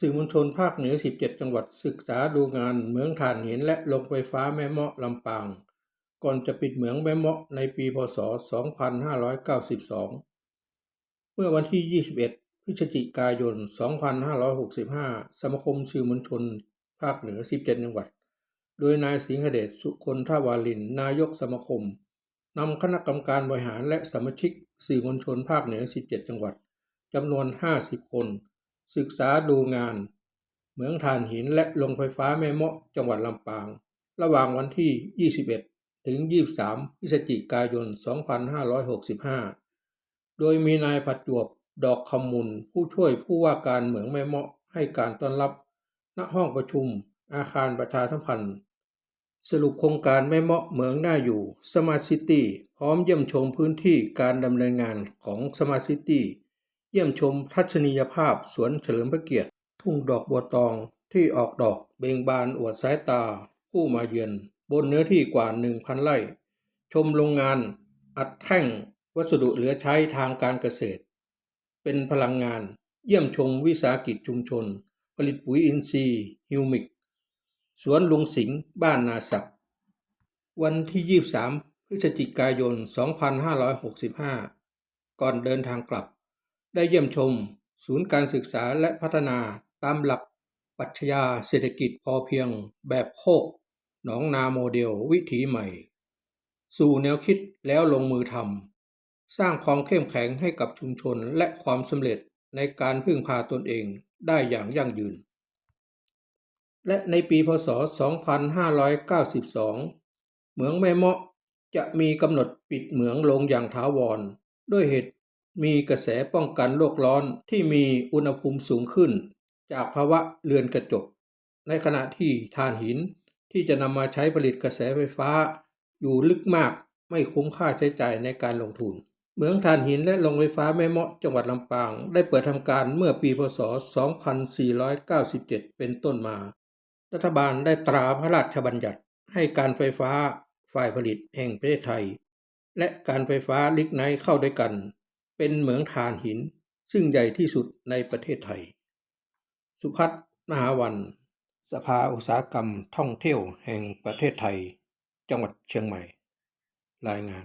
สื่อมวลชนภาคเหนือ 17 จังหวัดศึกษาดูงานเหมืองถ่านหินและโรงไฟฟ้าแม่เมาะลำปาง ก่อนจะปิดเหมืองแม่เมาะในปีพศ 2592 เมื่อวันที่ 21 พฤศจิกายน 2565 สมาคมสื่อมวลชนภาคเหนือ 17 จังหวัด โดยนายสิงหเดชสุคนทวาลิน นายกสมาคมนำคณะกรรมการบริหารและสมาชิกสื่อมวลชนภาคเหนือ 17 จังหวัดจำนวน 50 คน ศึกษาดูงาน เหมืองถ่านหินและโรงไฟฟ้าแม่เมาะจังหวัดลำปาง ระหว่างวันที่ 21 ถึง 23 พฤศจิกายน 2565 โดยมีนายผัดจวบดอกคำมุนผู้ช่วยผู้ว่าการเหมืองแม่เมาะให้การต้อนรับ ณห้องประชุม อาคารประชาสัมพันธ์สรุปโครงการแม่เมาะเหมืองหน่าอยู่สมาร์ทซิตี้พร้อมเยี่ยมชมพื้นที่การดำเนินงานของสมาร์ทซิตี้ เยี่ยมชมทัศนียภาพสวนเฉลิมพระเกียรติ ทุ่งดอกบัวตองที่ออกดอกเบ่งบานอวดสายตา ผู้มาเยือนบนเนื้อที่กว่า 1,000 ไร่ ชมโรงงานอัดแท่งวัสดุเหลือใช้ทางการเกษตร เป็นพลังงาน เยี่ยมชมวิสาหกิจชุมชน ผลิตปุ๋ยอินทรีย์ฮิวมิก สวนลุงสิงห์บ้านนาศักดิ์วันที่ 23 พฤศจิกายน 2565 ก่อนเดินทางกลับ ได้เยี่ยมชม ศูนย์การศึกษาและพัฒนาตามหลักปรัชญาเศรษฐกิจพอเพียงแบบโคก หนองนาโมเดลวิถีใหม่ สู่แนวคิดแล้วลงมือทำสร้างความเข้มแข็งให้กับชุมชนและความสำเร็จในการพึ่งพาตนเองได้อย่างยั่งยืน และในปีพศ 2592 เหมืองแม่เมาะจะมีกำหนดปิดเหมืองลงอย่างถาวร ด้วยเหตุ มีกระแสป้องกันโลกร้อนที่มีอุณหภูมิสูงขึ้น จากภาวะเรือนกระจก ในขณะที่ถ่านหินที่จะนำมาใช้ผลิตกระแสไฟฟ้า อยู่ลึกมากไม่คุ้มค่าใช้จ่ายในการลงทุน เหมืองถ่านหินและโรงไฟฟ้าแม่เมาะจังหวัดลำปาง ได้เปิดทำการเมื่อปีพศ 2497 เป็นต้นมา รัฐบาลได้ตราพระราชบัญญัติให้การไฟฟ้าฝ่ายผลิตแห่งประเทศไทย และการไฟฟ้าลิกไนเข้าด้วยกัน เป็นเหมืองถ่านหินซึ่งใหญ่ที่สุดในประเทศไทย สุพัฒน์มหาวัน สภาอุตสาหกรรมท่องเที่ยวแห่งประเทศไทย จังหวัดเชียงใหม่ รายงาน